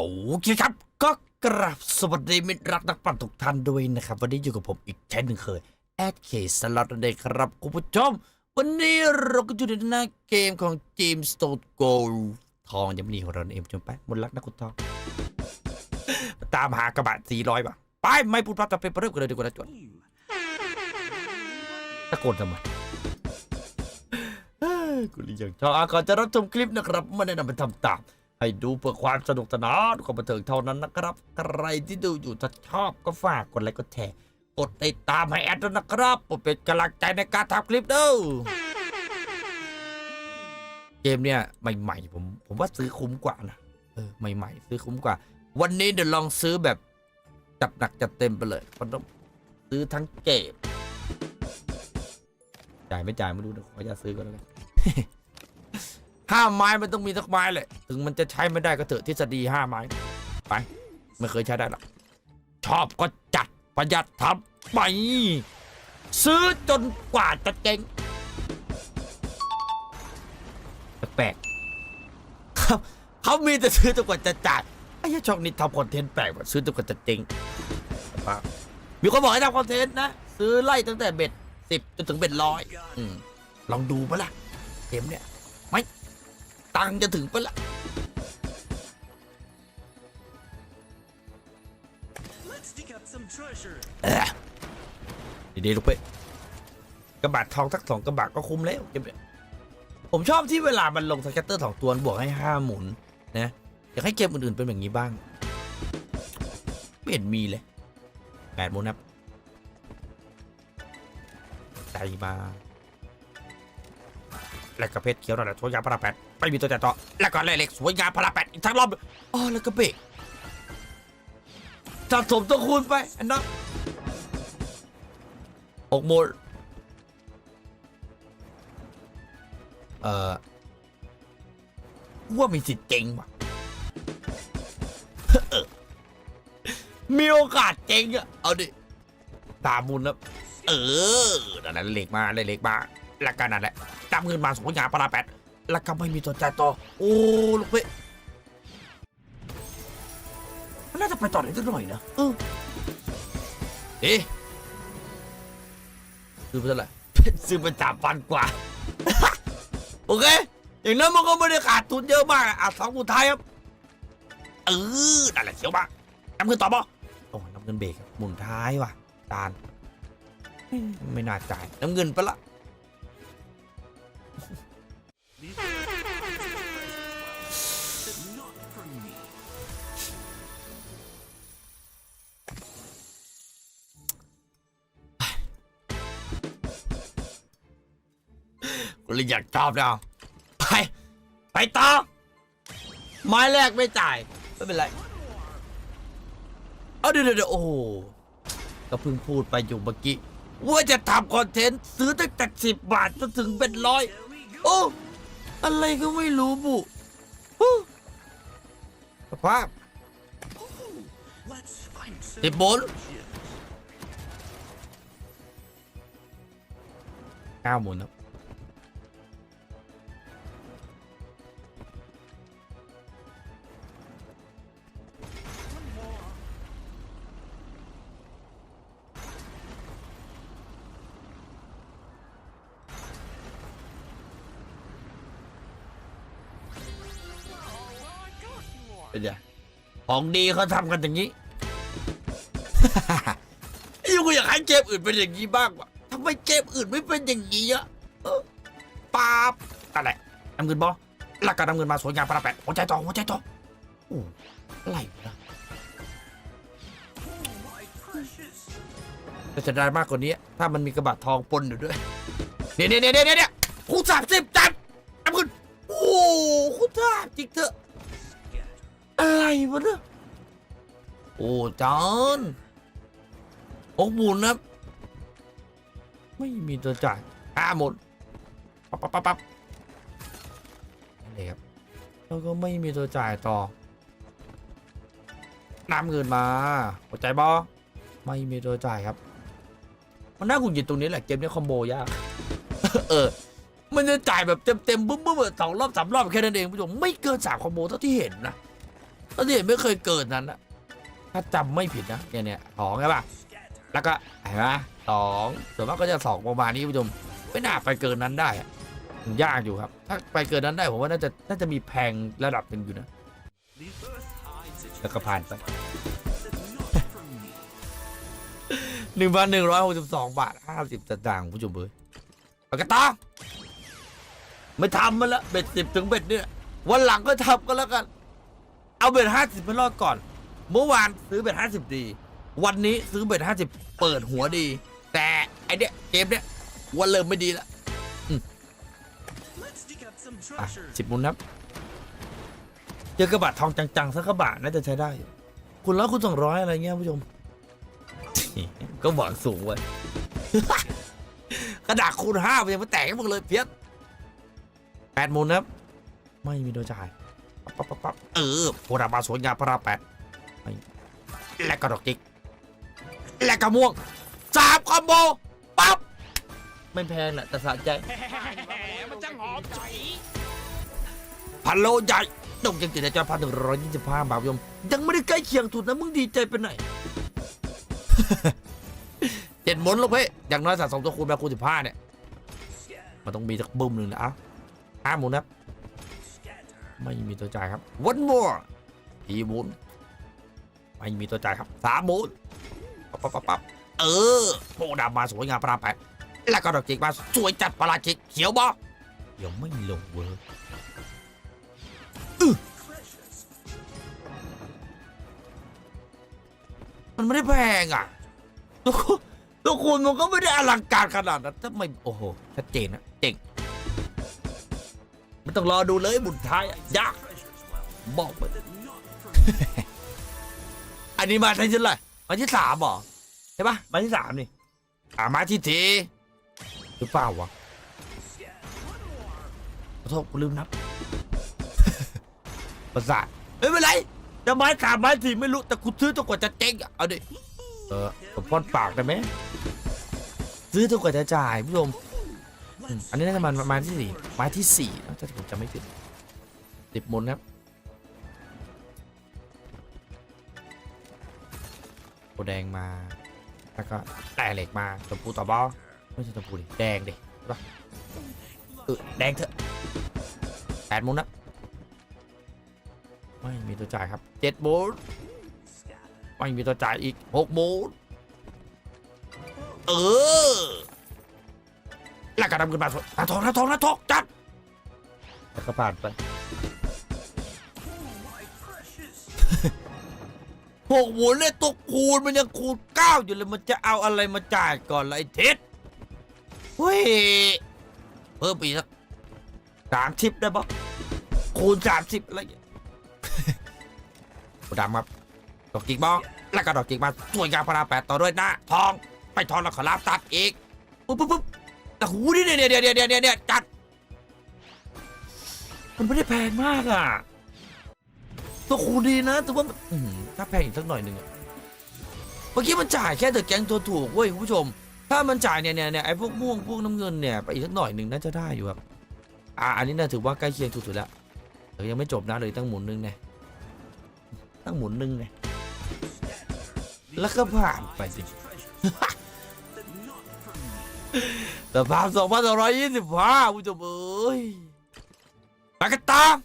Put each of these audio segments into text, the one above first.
โอเคครับ ก็กราบสวัสดีมิตรรักนักปั่นทุกท่านด้วยนะครับ วันนี้อยู่กับผมอีกเช่นหนึ่งเคยแอดเคสล็อตนั่นเองครับคุณผู้ชม วันนี้เราก็อยู่ในหน้าเกมของจีมสโตนโกลทองยังไม่ดีของเราเองจนไปหมดรักนะคุณทอง ตามหากระบะ400ป่ะไปไม่พูดพร่ำทำเป็นเริ่มกันเลยดีกว่านะจวนตะโกนทำไมกูรีอย่างชอบก่อนจะรับชมคลิปนะครับไม่แนะนำไปทำตาม ให้ดูเพื่อความสนุกสนานความบันเทิงเท่านั้นนะครับ ใครที่ดูอยู่ถ้าชอบก็ฝากกดไลค์กดแชร์กดติดตามให้แอดด้วยนะครับเพื่อเป็นกำลังใจในการทำคลิปเด้อเกมเนี่ยใหม่ๆผมผมว่าซื้อคุ้มกว่านะเออใหม่ๆซื้อคุ้มกว่า วันนี้เดี๋ยวลองซื้อแบบจัดหนักจัดเต็มไปเลยเพราะต้องซื้อทั้งเกมจ่ายไม่จ่ายไม่รู้นะขออนุญาตซื้อก็แล้วกัน ห้าไม้มันต้องมีสักไม้เลยถึงมันจะใช้ไม่ได้ก็เถอะทฤษฎีห้าไม้ไปไม่เคยใช้ได้หรอกชอบก็จัดประหยัดทำไปซื้อจนกว่าจะเจ๊งแปลกๆเขาเขามีแต่ซื้อจนกว่าจะจ่ายไอ้ยช่องนี้ทำคอนเทนต์แปลกว่ะซื้อจนกว่าจะเจ๊งมีคนบอกให้ทำคอนเทนต์นะ ซื้อไล่ตั้งแต่เบ็ดสิบจนถึงเบ็ดร้อยลองดูปะล่ะเกมเนี่ยไม่ ตังค์จะถึงปะล่ะ Let's dig up some treasure. เออดีๆลูกเป้ยกระบะทองสักสองกระบะก็คุ้มแล้วเกมเนี่ยผมชอบที่เวลามันลงสแกตเตอร์สองตัวบวกให้ห้าหมุนนะอยากให้เกมอื่นๆเป็นแบบนี้บ้างไม่เห็นมีเลยแปดหมุนครับใจมา แล้วก็เพชรเขียวนั่นแหละสวยงามพระราแปดไม่มีตัวแต่ต่อแล้วก็เลขเล็กสวยงามพระราแปดอีกทั้งรอบอ๋อแล้วก็เบรกสะสมตัวคูณไปอันนั้นหกโมงเอ่อว่ามีสิทธิ์เจ๊งว่ะมีโอกาสเจ๊งอะเอาดิ ตามมุนแล้ว เออนั่นแหละเล็กมาเลยเล็กมา แล้วกันนั่นแหละ จับเงินมาสองอย่างปลาแปดแล้วก็ไม่มีตัวจ่ายต่อ โอ้ลูกเว้ยมันน่าจะไปต่อได้สักหน่อยนะเออเอ๊ะซื้อไปเท่าไหร่ซื้อไปสามพันกว่า โอเค อย่างนั้นมันก็ไม่ได้ขาดทุนเยอะมากอะอะสองสุดท้ายครับ เออนั่นแหละเขียวมากน้ำเงินต่อบ่โอ้น้ำเงินเบรกครับหมุนท้ายว่ะจานอืมไม่น่าจ่ายน้ำเงินไปละ กูเลยอยากชอบแล้วไป ไปต่อไม้แรกไม่จ่าย ไม่เป็นไร เอาเดี๋ยวเดี๋ยวโอ้ก็เพิ่งพูดไปอยู่เมื่อกี้ ว่าจะทำคอนเทนต์ ซื้อตั้งแต่สิบบาทจนถึงเป็นร้อย โอ้ อะไรก็ไม่รู้บุฮู้สภาพ Let's find some ติดบน gems. เก้าหมุนครับ ของดีเขาทำกันอย่างนี้ ยูก็อยากให้เกมอื่นเป็นอย่างนี้บ้างวะทำไมเกมอื่นไม่เป็นอย่างนี้อะป๊าบอะไรน้ำเงินบอแล้วก็น้ำเงินมาสวยงามประแปดหัวใจต่อหัวใจต่อโอ้อะไรวะจะได้มากกว่านี้ ถ้ามันมีกระบะทองปนอยู่ด้วยเนี่ยเนี่ยเนี่ยเนี่ยเนี่ยคูณสามสิบจัดน้ำเงินโอ้คูณสามจริงเถอะ อะไรวะเนี่ยโอ้จอนหกหมุนนะไม่มีตัวจ่ายห้าหมุนปั๊บปั๊บปั๊บปั๊บนี่ครับแล้วก็ไม่มีตัวจ่ายต่อน้ำเงินมาหัวใจบอไม่มีตัวจ่ายครับ มันน่าหงุดหงิดตรงนี้แหละเกมนี้คอมโบยาก เออ มันจะจ่ายแบบเต็มๆบึ้มๆสองรอบสามรอบแค่นั้นเองผู้ชมไม่เกินสามคอมโบเท่าที่เห็นนะ แล้วเนี่ยไม่เคยเกิดนั้นนะถ้าจำไม่ผิดนะเนี่ยเนี่ยสองใช่ป่ะแล้วก็เห็นไหมสองส่วนมากก็จะสองประมาณนี้ผู้ชมไม่น่าไปเกินนั้นได้ยากอยู่ครับ ถ้าไปเกินนั้นได้ผมว่าน่าจะน่าจะมีแพงระดับหนึ่งอยู่นะแล้วก็ผ่านไปหนึ่งพันหนึ่งร้อยหกสิบสองบาทห้าสิบสตางค์ผู้ชมเอ้ยปากกาตาไม่ทำมันละเบ็ดสิบถึงเบ็ดเนี่ยวันหลังก็ทำก็แล้วกัน เอาเบ็ดห้าสิบไปรอดก่อน เมื่อวานซื้อเบ็ดห้าสิบดี วันนี้ซื้อเบ็ดห้าสิบเปิดหัวดี แต่ไอเนี้ยเกมเนี้ยวันเริ่มไม่ดีละ Let's dig up some อะ treasure. สิบมุนครับเจอกระบะทองจังๆสักกระบะน่าจะใช้ได้อยู่คุณร้อยคุณสองร้อยอะไรเงี้ยผู้ชม ก็หวังสูงไว้กระดาษคูณห้าไปยังไม่แตกให้หมดเลยเพี้ยนแปดมุนครับ ไม่มีโดยจ่าย ปั๊บปั๊บปั๊บปั๊บเออโพดามาสวยงามพระรามแปดไม่และกระดกจิกและกระม่วงสามคอมโบปั๊บไม่แพงแหละแต่สะใจมันจะหอมฉุยพันโลใหญ่ตกยังติดในจอพันหนึ่งร้อยยี่สิบห้าบาทผู้ชมยังไม่ได้ใกล้เคียงสุดนะมึงดีใจไปไหนเจ็ดมนลูกเพ่อย่างน้อยสะสมตัวคูณแบบคูณสิบห้าเนี่ย มันต้องมีสักบึ้มหนึ่งนะอ้าห้าหมุนครับ ไม่มีตัวจ่ายครับ one more สี่หมุนไม่มีตัวจ่ายครับสามมุนปั๊บปั๊บปั๊บปั๊บเออโปดามาสวยงามประแปดแล้วก็ดอกจิกมาสวยจัดประหลาดจิกเขียวบอยังไม่ลงเวิร์กมันไม่ได้แพงอะทุกคนทุกคนมันก็ไม่ได้อลังการขนาดนั้นทำไมโอ้โหชัดเจนนะเจ๋ง ไม่ต้องรอดูเลยบุญท้ายอะยาก Treasures well, บอกไป but not from me. อันนี้มาที่เท่าไหร่มาที่สามเหรอใช่ปะมาที่สามนี่อ่ามาที่ทีหรือเปล่าวะ Scatter. One more. ขอโทษกูลืมนับประสาทไม่เป็นไรจะไม้ขาดไม้ทีไม่รู้แต่กูซื้อจนกว่าจะเจ๊งอะเอาดิเออผมป้อนปากได้ไหมซื้อจนกว่าจะจ่ายผู้ชม อันนี้น่าจะมาไม้ที่สี่ไม้ที่สี่นะถ้าผมจำไม่ผิดสิบมนครับโอแดงมา แล้วก็แต่เหล็กมาตะปูต่อบอไม่ใช่ตะปูดิแดงดิใช่ปะเออแดงเถอะแปดมุนนะไม่มีตัวจ่ายครับเจ็ดมุนไม่มีตัวจ่ายอีกหกมุนเออ แล้วก็นำเงินมาสดหน้าทองหน้าทองหน้าทองจัดแล้วก็ผ่านไป Oh, my precious. หกหมุนเนี่ยตัวคูณมันยังคูณเก้าอยู่เลยมันจะเอาอะไรมาจ่ายก่อนละไอ้เท็ดเฮ้ยเพิ่มไปอีกสักสามสิบได้ปะคูณสามสิบอะไรอย่างเงี้ยดำครับดอกจิกบอแล้วก็ดอกจิกมาสวยงามพระรามแปดต่อด้วยหน้าทอง ไปทองแล้วขอลาบตัดอีกปุ๊บปุ๊บปุ๊บ แต่หูนี่เนี่ยเนี่ยเนี่ยเนี่ยเนี่ยเนี่ยจัด มันไม่ได้แพงมากอะตัวคูดีนะแต่ว่ามันอื้อหือถ้าแพงอีกสักหน่อยหนึ่งอะเมื่อกี้มันจ่ายแค่เดอะแก๊งตัวถูกเว้ยคุณผู้ชม ถ้ามันจ่ายเนี่ยเนี่ยเนี่ยไอ้พวกม่วงพวกน้ำเงินเนี่ยไปอีกสักหน่อยหนึ่งน่าจะได้อยู่ครับอ่าอันนี้น่าถือว่าใกล้เคียงสุดๆแล้วเดี๋ยวยังไม่จบนะเลยตั้งหมุนหนึงเนี่ยตั้งหมุนหนึงเนี่ยแล้วก็ผ่านไปสิ me. แต่ภาพสองพันสองร้อยยี่สิบห้าผู้ชมเอ้ยไปกันตาม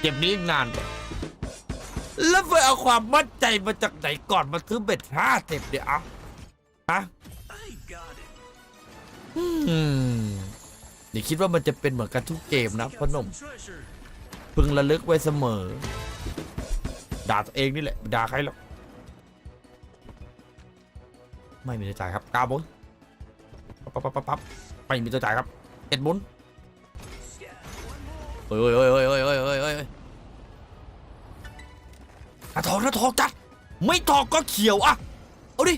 เก็บนี้อีกนานแล้วไปเอาความมั่นใจมาจากไหนก่อนมาซื้อเบ็ดห้าเต็บเนี่ยอะฮะอืมอย่าคิดว่ามันจะเป็นเหมือนกันทุกเกมนะ Dig พ up นมพึงระลึกไว้เสมอ ด่าตัวเองนี่แหละ ด่าใครหรอก ไม่มีตัวจ่ายครับกาบุนปั๊บปั๊บปั๊บปั๊บไม่มีตัวจ่ายครับเอ็ดบุนเฮ้ยเฮ้ยเฮ้ยเฮ้ยเฮ้ยเฮ้ยเอะทองนะทองจัด ไม่ทองก็เขียวอะเอาดิ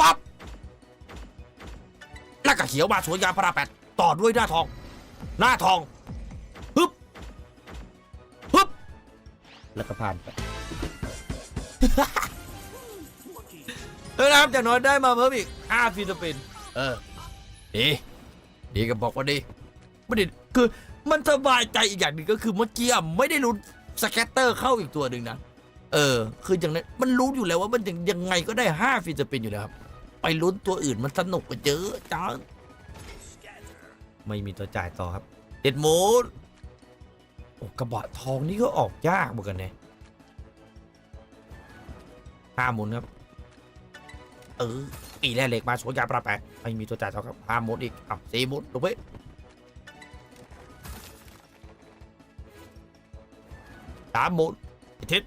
ปั๊บแล้วก็เขียวมาสวยงาพระแปดต่อด้วยหน้าทอง หน้าทองฮึบฮึบแล้วก็ผ่านไป เฮ้ยนะครับจากน้อยได้มาเพิ่มอีก5ฟิลิปปินส์เออดีดีก็บอกว่าดีไม่ได้คือมันสบายใจอีกอย่างหนึ่งก็คือเมื่อกี้อะไม่ได้ลุ้นสแกตเตอร์เข้าอีกตัวหนึ่งนะเออ คืออย่างนั้นมันรู้อยู่แล้วว่ามันยังยังไงก็ได้ห้าฟิสปินอยู่แล้วครับไปลุ้นตัวอื่นมันสนุกกว่าเยอะจัง Scatter. ไม่มีตัวจ่ายต่อครับเด็ดหมูนโอ้กระบะทองนี่ก็ออกยากเหมือนกันเนี่ยห้าหมุนครับเออปีแรกเหล็กมาสวยยาประแปะไม่มีตัวจ่ายต่อครับห้าหมุนอีกอ้าสี่หมุนลงไปสามหมุนอีกทิศ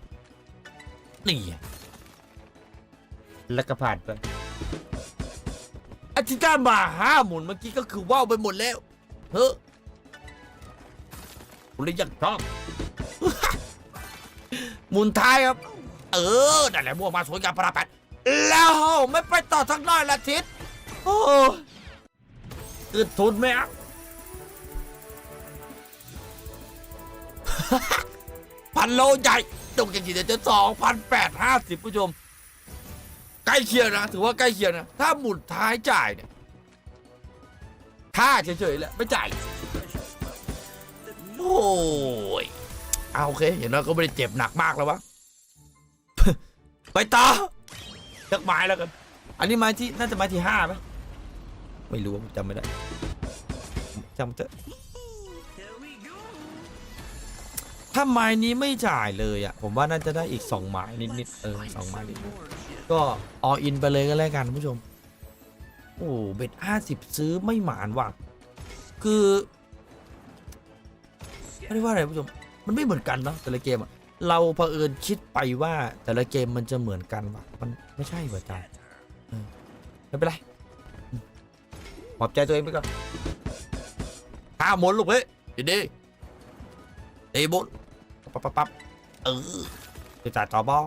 นี่แล้วก็ผ่านไปอาทิตย์หน้ามาห้าหมุนเมื่อกี้ก็คือว่าวไปหมดแล้วเฮ้อผมเลยยากชอบหมุนท้ายครับ เออนั่นแหละม่วมาสวยงามประแปด แล้วไม่ไปต่อทั้งน้อยละทิศโอ้อึดทุนไหมอะพันโลใหญ่ตกจากกี่เดือนจะสองพันแปดห้าสิบผู้ชม ใกล้เคียงนะ ถือว่าใกล้เคียงนะ ถ้าหมุนท้ายจ่ายเนี่ยค่าเฉยๆแหละไม่จ่าย โอ้ยเอาโอเค อย่างน้อยก็ไม่ได้เจ็บหนักมากแล้ววะ ไปต่อ เลือกไม้แล้วกัน อันนี้ไม้ที่น่าจะไม้ที่ห้าไหมไม่รู้จำไม่ได้จำเถอะถ้าไม้นี้ไม่จ่ายเลยอะ ผมว่าน่าจะได้อีกสองไม้นิดๆเออสองไม้นิดก็ออินไปเลยก็แล้วกันผู้ชม โอ้เบ็ดห้าสิบซื้อไม่หมานว่ะ คือไม่ได้ว่าอะไรผู้ชม มันไม่เหมือนกันเนาะแต่ละเกมอะ เราเผอิญคิดไปว่าแต่ละเกมมันจะเหมือนกันวะมันไม่ใช่ว่ะจ้าไม่เป็นไรปลอบใจตัวเองไปก่อนห้าหมุนลูกเฮ้ยดีดีตีบุญปั๊บปั๊บปั๊บเออจะจ่ายต่อบอ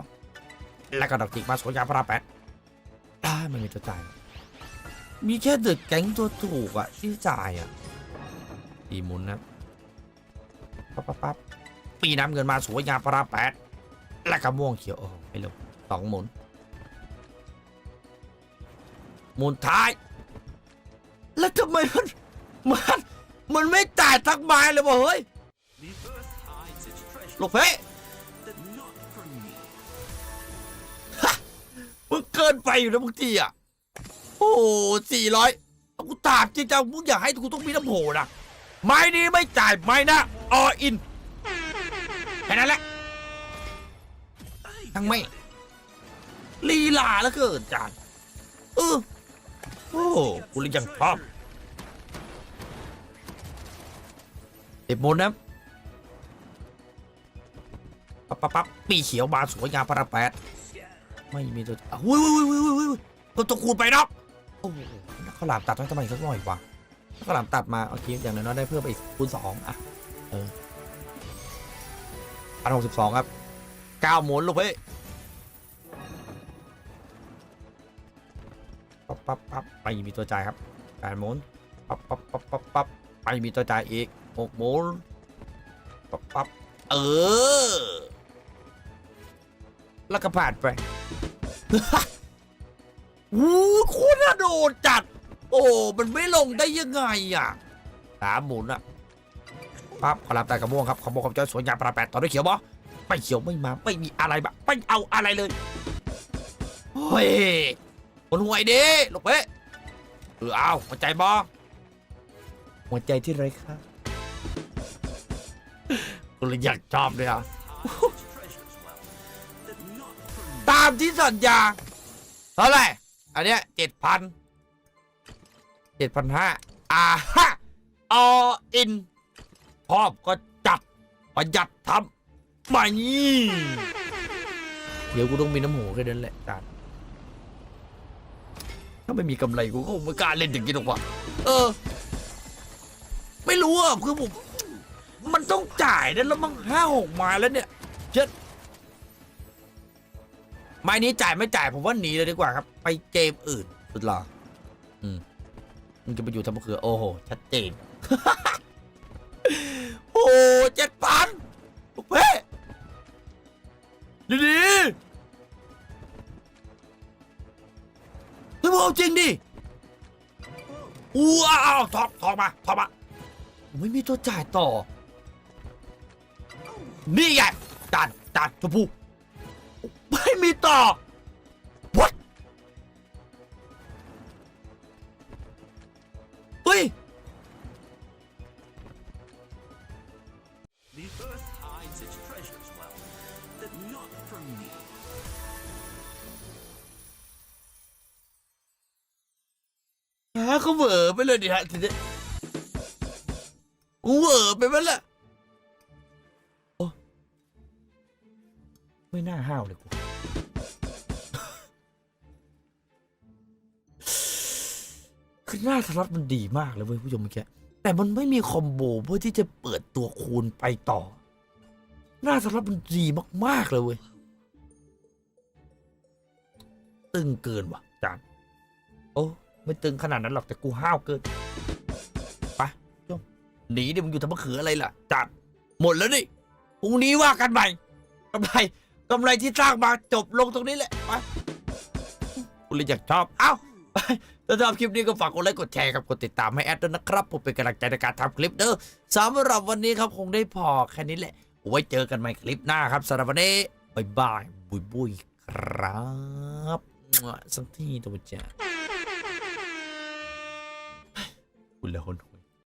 แล้วก็ดอกจิกมาสวยงามพระราแปดได้มันมีตัวจ่าย มีแค่เด็กแก๊งตัวถูกอะที่จ่ายอะตีหมุนนะปั๊บปั๊บปั๊บ ปีน้ำเงินมาสวยงามพระรามแปดและก็ม่วงเขียวโอ้ไม่ลงสองหมุน หมุนท้าย แล้วทำไมมันมันมันไม่จ่ายทักไม้เลยวะเฮ้ยลูกเพ่ but not from me. มึงเกินไปอยู่นะบางทีอะ โอ้สี่ร้อยกูตามจริงจังมึงอยากให้กูต้องมีน้ำโหนะไม้นี้ไม่จ่ายไม้นะออิน แค่นั้นแหละ I ทั้งไม่ got it. ลีลาแล้วเกินจานเออโอ้กูเลยยังชอบเด็บหมดนะปั๊บปั๊บปั๊บปีเขียวมาสวยงามพระแปด Scatter. ไม่มีตัวอะวุ้ยวุ้ยวุ้ยวุ้ยวุ้ยวุ้ยตัวตัวคูณไปเนาะโอ้โหข้าวหลามตัดไว้ทำไมสักหน่อยวะข้าวหลามตัดมาโอเคอย่างน้อยๆได้เพิ่มไปอีกคูณสองอะเออ พันหกสิบสองครับเก้าหมุนลูกเฮ้ยปั๊บปั๊บปั๊บไปมีตัวจ่ายครับแปดหมุนปั๊บปั๊บปั๊บปั๊บปั๊บไปมีตัวจ่ายอีกหกหมุนปั๊บปั๊บเออ แล้วก็ผ่านไปวู้โคตรน่าโดดจัด โอ้ มันไม่ลงได้ยังไงอะสามหมุนอะ ปั๊บขอรับแต่กระม่วงครับขอบอกขอบใจสวยงามประแปดต่อด้วยเขียวบอไม่เขียวไม่มาไม่มีอะไรบะไม่เอาอะไรเลยเฮ้ยคนห่วยดิลูกเป้เออเอาหัวใจบอหัวใจที่ไรครับกูเลยอยากชอบเลยอะตามที่สัญญาเท่าไหร่อันเนี้ยเจ็ดพันเจ็ดพันห้าอ่าฮะออิน ชอบก็จัดประหยัดทำไม่เดี๋ยวกูต้องมีน้ำหูแค่นั้นแหละจานถ้าไม่มีกำไรกูก็ไม่กล้าเล่นอย่างนี้หรอกว่ะเออ ไม่รู้อะคือผมมันต้องจ่ายได้แล้วมั้งห้าหกไมาแล้วเนี่ยเช็ดไม้นี้จ่ายไม่จ่ายผมว่าหนีเลยดีกว่าครับ ไปเกมอื่นสุดหล่ออืมมึงจะไปอยู่ทำมะเขือโอ้โหชัดเจน อู้อ้าวทองทองมาทองมาไม่มีตัวจ่ายต่อ นี่ไงจานจานชมพูไม่มีต่อ เหวอไปเลยดิฮะทีนี้เวอไปมั้ยล่ะโอ้ไม่น่าห้าวเลยกูคือหน้าสล็อตมันดีมากเลยเว้ยผู้ชมเมื่อกี้แต่มันไม่มีคอมโบเพื่อที่จะเปิดตัวคูณไปต่อ หน้าสล็อตมันดีมาก ๆ เลยเว้ย ตึงเกินว่ะจานโอ้ ไม่ตึงขนาดนั้นหรอกแต่กูห้าวเกินไปจมหนีดิมึงอยู่ทำมะเขืออะไรล่ะจัดหมดแล้วนี่พรุ่งนี้ว่ากันใหม่กำไรกำไรที่สร้างมาจบลงตรงนี้แหละไปกูเลยอยากชอบเอ้าไปถ้าชอบคลิปนี้ก็ฝากกดไลค์กดแชร์ครับกดติดตามให้แอดด้วยนะครับผมเป็นกำลังใจในการทำคลิปเด้อสำหรับวันนี้ครับคงได้พอแค่นี้แหละไว้เจอกันใหม่คลิปหน้าครับสำหรับวันนี้บายบายบุยบุยครับสักทีตัวจ้า คุณละคน